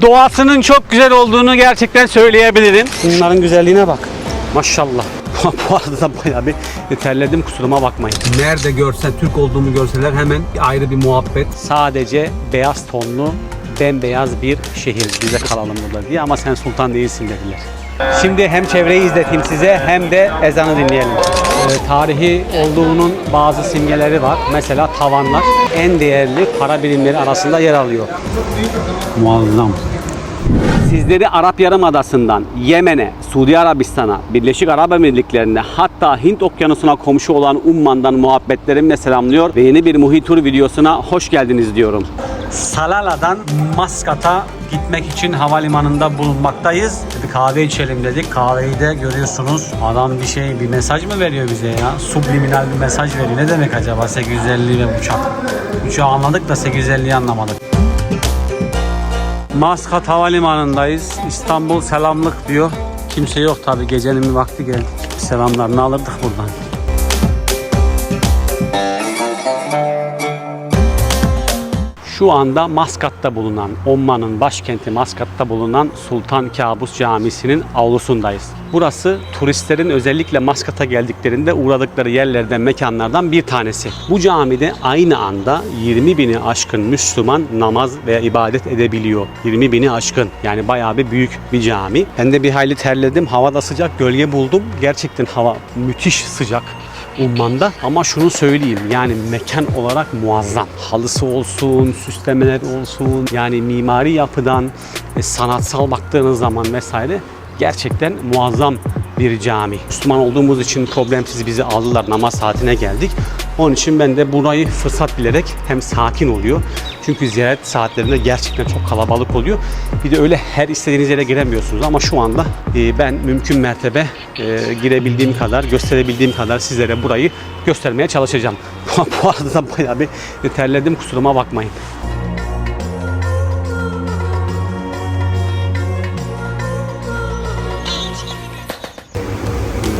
Doğasının çok güzel olduğunu gerçekten söyleyebilirim. Bunların güzelliğine bak. Maşallah. Bu arada da bayağı bir terledim kusuruma bakmayın. Nerede görsen Türk olduğumu görseler hemen ayrı bir muhabbet. Sadece beyaz tonlu, bembeyaz bir şehir. Bize kalalım burada diye ama sen sultan değilsin dediler. Şimdi hem çevreyi izleteyim size hem de ezanı dinleyelim. Ee, tarihi olduğunun bazı simgeleri var. Mesela tavanlar en değerli para birimleri arasında yer alıyor. Muazzam. Sizleri Arap Yarımadası'ndan Yemen'e, Suudi Arabistan'a, Birleşik Arap Emirlikleri'ne hatta Hint Okyanusu'na komşu olan Umman'dan muhabbetlerimle selamlıyor ve yeni bir Muhitur videosuna hoş geldiniz diyorum. Salala'dan Maskat'a gitmek için havalimanında bulunmaktayız. Bir kahve içelim dedik. Kahveyi de görüyorsunuz. Adam bir şey, bir mesaj mı veriyor bize ya? Subliminal bir mesaj veriyor. Ne demek acaba 850 ve uçak? Uçağı anladık da 850'yi anlamadık. Maskat Havalimanı'ndayız. İstanbul selamlık diyor. Kimse yok tabi gecenin bir vakti geldik. Selamlarını alırdık buradan. Şu anda Maskat'ta bulunan, Omman'ın başkenti Maskat'ta bulunan Sultan Kabus Camisi'nin avlusundayız. Burası turistlerin özellikle Maskat'a geldiklerinde uğradıkları yerlerden, mekanlardan bir tanesi. Bu camide aynı anda 20 bini aşkın Müslüman namaz veya ibadet edebiliyor. 20 bini aşkın. Yani bayağı bir büyük bir cami. Ben de bir hayli terledim. Hava da sıcak. Gölge buldum. Gerçekten hava müthiş sıcak. Umman'da ama şunu söyleyeyim yani mekan olarak muazzam. Halısı olsun, süslemeler olsun yani mimari yapıdan e, sanatsal baktığınız zaman vesaire gerçekten muazzam bir cami. Müslüman olduğumuz için problemsiz bizi aldılar namaz saatine geldik. Onun için ben de burayı fırsat bilerek hem sakin oluyor. Çünkü ziyaret saatlerinde gerçekten çok kalabalık oluyor. Bir de öyle her istediğiniz yere giremiyorsunuz ama şu anda e, ben mümkün mertebe e, girebildiğim kadar, gösterebildiğim kadar sizlere burayı göstermeye çalışacağım. Bu arada da bayağı bir terledim kusuruma bakmayın.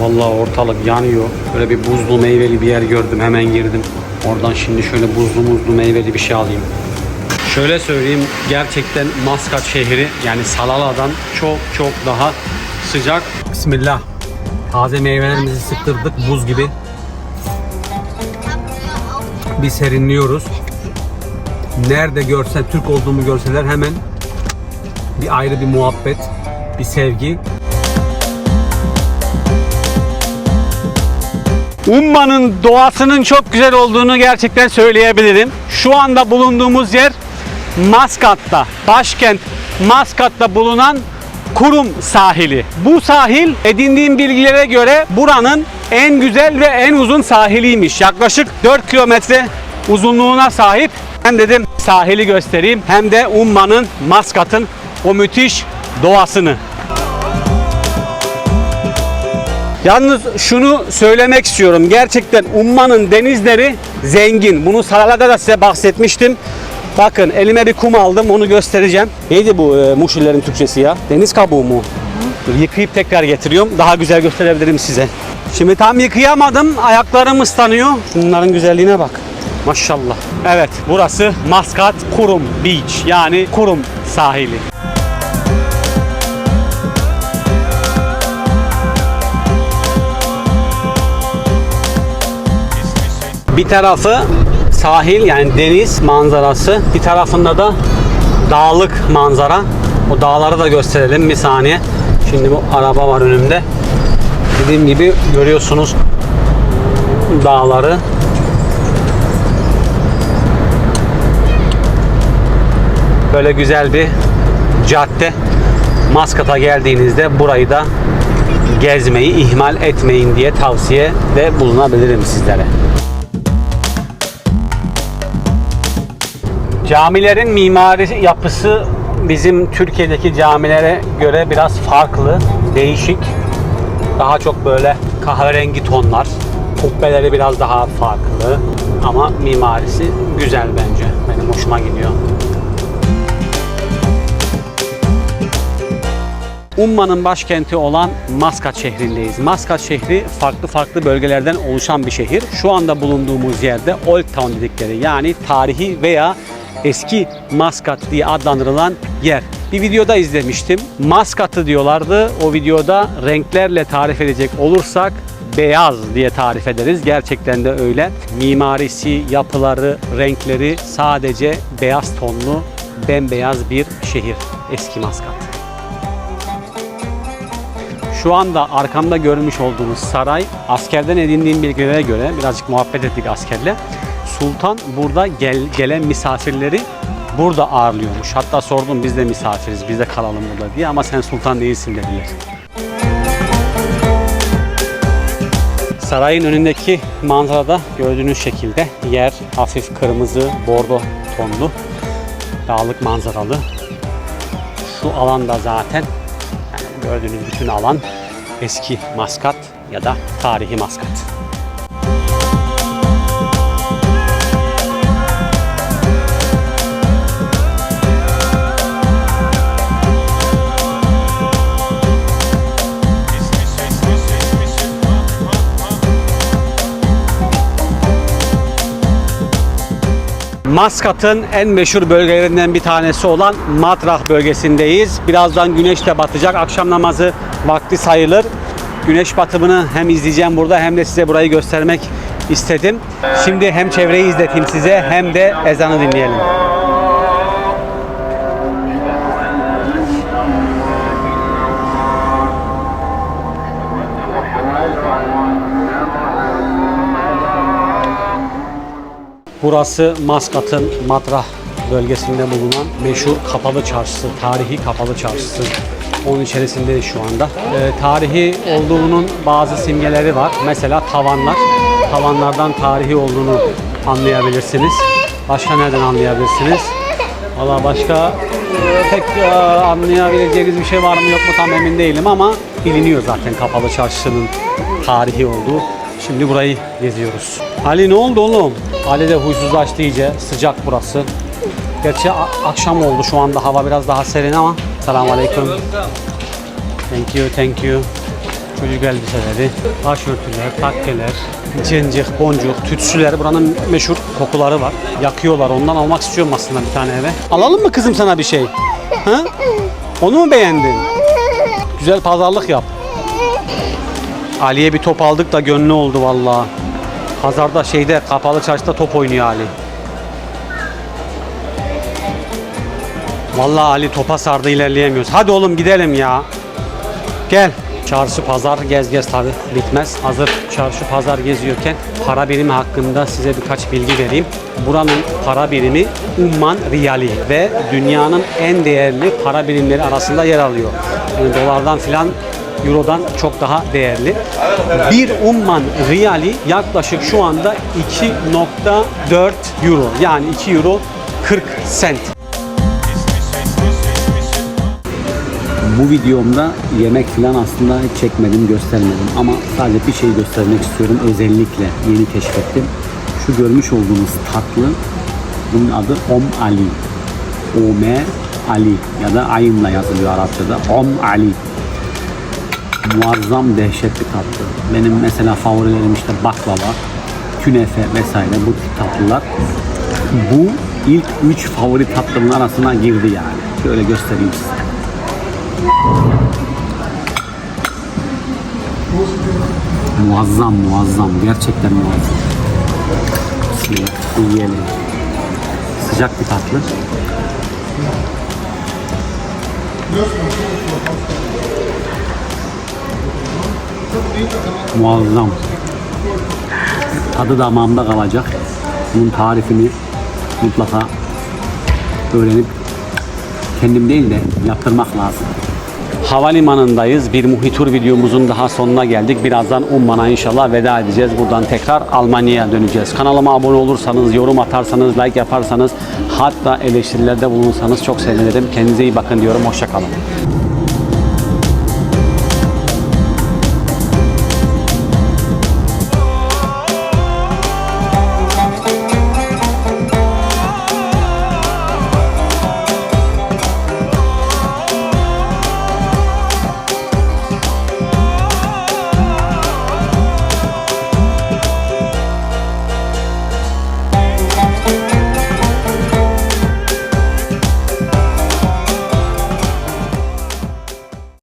Vallahi ortalık yanıyor. Böyle bir buzlu meyveli bir yer gördüm. Hemen girdim. Oradan şimdi şöyle buzlu muzlu meyveli bir şey alayım. Şöyle söyleyeyim gerçekten Maskat şehri yani Salala'dan çok çok daha sıcak. Bismillah. Taze meyvelerimizi sıktırdık buz gibi. Bir serinliyoruz. Nerede görsen Türk olduğumu görseler hemen bir ayrı bir muhabbet, bir sevgi. Umman'ın doğasının çok güzel olduğunu gerçekten söyleyebilirim. Şu anda bulunduğumuz yer Maskat'ta, başkent Maskat'ta bulunan Kurum sahili. Bu sahil edindiğim bilgilere göre buranın en güzel ve en uzun sahiliymiş. Yaklaşık 4 kilometre uzunluğuna sahip. Ben dedim sahili göstereyim hem de Umman'ın, Maskat'ın o müthiş doğasını. Yalnız şunu söylemek istiyorum. Gerçekten Umman'ın denizleri zengin. Bunu Saralada da size bahsetmiştim. Bakın elime bir kum aldım onu göstereceğim. Neydi bu e, muşillerin Türkçesi ya? Deniz kabuğu mu? Dur, yıkayıp tekrar getiriyorum. Daha güzel gösterebilirim size. Şimdi tam yıkayamadım. Ayaklarım ıslanıyor. Bunların güzelliğine bak. Maşallah. Evet burası Maskat Kurum Beach yani Kurum sahili. Bir tarafı sahil yani deniz manzarası. Bir tarafında da dağlık manzara. O dağları da gösterelim bir saniye. Şimdi bu araba var önümde. Dediğim gibi görüyorsunuz dağları. Böyle güzel bir cadde. Maskat'a geldiğinizde burayı da gezmeyi ihmal etmeyin diye tavsiye de bulunabilirim sizlere. Camilerin mimari yapısı bizim Türkiye'deki camilere göre biraz farklı, değişik. Daha çok böyle kahverengi tonlar. Kubbeleri biraz daha farklı ama mimarisi güzel bence. Benim hoşuma gidiyor. Umman'ın başkenti olan Maskat şehrindeyiz. Maskat şehri farklı farklı bölgelerden oluşan bir şehir. Şu anda bulunduğumuz yerde Old Town dedikleri yani tarihi veya eski Maskat diye adlandırılan yer. Bir videoda izlemiştim. Maskat'ı diyorlardı. O videoda renklerle tarif edecek olursak beyaz diye tarif ederiz. Gerçekten de öyle. Mimarisi, yapıları, renkleri sadece beyaz tonlu, bembeyaz bir şehir. Eski Maskat. Şu anda arkamda görmüş olduğunuz saray askerden edindiğim bilgilere göre birazcık muhabbet ettik askerle. Sultan burada gel, gelen misafirleri burada ağırlıyormuş. Hatta sordum biz de misafiriz biz de kalalım burada diye ama sen sultan değilsin dediler. Sarayın önündeki manzarada gördüğünüz şekilde yer hafif kırmızı, bordo tonlu, dağlık manzaralı. Şu alanda zaten yani gördüğünüz bütün alan eski Maskat ya da tarihi Maskat. Maskat'ın en meşhur bölgelerinden bir tanesi olan Matrah bölgesindeyiz. Birazdan güneş de batacak. Akşam namazı vakti sayılır. Güneş batımını hem izleyeceğim burada hem de size burayı göstermek istedim. Şimdi hem çevreyi izleteyim size hem de ezanı dinleyelim. Burası Maskat'ın Matrah bölgesinde bulunan meşhur kapalı çarşısı, tarihi kapalı çarşısı. Onun içerisindeyiz şu anda. Ee, tarihi olduğunun bazı simgeleri var. Mesela tavanlar. Tavanlardan tarihi olduğunu anlayabilirsiniz. Başka nereden anlayabilirsiniz? Valla başka pek e, anlayabileceğiniz bir şey var mı yok mu tam emin değilim ama biliniyor zaten kapalı çarşının tarihi olduğu. Şimdi burayı geziyoruz. Ali ne oldu oğlum? Ali de huysuzlaştı iyice. Sıcak burası. Gerçi akşam oldu şu anda hava biraz daha serin ama. Selamun Aleyküm. Thank you, thank you. Çocuk elbiseleri, başörtüler, takkeler, cincik, boncuk, tütsüler. Buranın meşhur kokuları var. Yakıyorlar. Ondan almak istiyorum aslında bir tane eve. Alalım mı kızım sana bir şey? Ha? Onu mu beğendin? Güzel pazarlık yap. Ali'ye bir top aldık da gönlü oldu vallahi. Pazarda şeyde kapalı çarşıda top oynuyor Ali. Vallahi Ali topa sardı ilerleyemiyoruz. Hadi oğlum gidelim ya. Gel. Çarşı pazar gez gez tabi bitmez. Hazır çarşı pazar geziyorken para birimi hakkında size birkaç bilgi vereyim. Buranın para birimi Umman Riyali ve dünyanın en değerli para birimleri arasında yer alıyor. Yani dolardan filan Euro'dan çok daha değerli. Bir Umman Riyali yaklaşık şu anda 2.4 Euro. Yani 2 Euro 40 sent. Bu videomda yemek falan aslında çekmedim, göstermedim ama sadece bir şey göstermek istiyorum. Özellikle yeni keşfettim. Şu görmüş olduğunuz tatlı, bunun adı Om Ali. Ome Ali ya da ayınla yazılıyor Arapçada. Om Ali. Muazzam dehşet bir tatlı. Benim mesela favorilerim işte baklava, künefe vesaire bu tip tatlılar. Bu ilk 3 favori tatlımın arasına girdi yani. Şöyle göstereyim size. Muazzam muazzam gerçekten muazzam. Bismillah yiyelim. Sıcak bir tatlı. Muazzam. Tadı damağımda kalacak. Bunun tarifini mutlaka öğrenip kendim değil de yaptırmak lazım. Havalimanındayız. Bir Muhitur videomuzun daha sonuna geldik. Birazdan Umman'a inşallah veda edeceğiz. Buradan tekrar Almanya'ya döneceğiz. Kanalıma abone olursanız, yorum atarsanız, like yaparsanız, hatta eleştirilerde bulunursanız çok sevinirim. Kendinize iyi bakın diyorum. Hoşçakalın.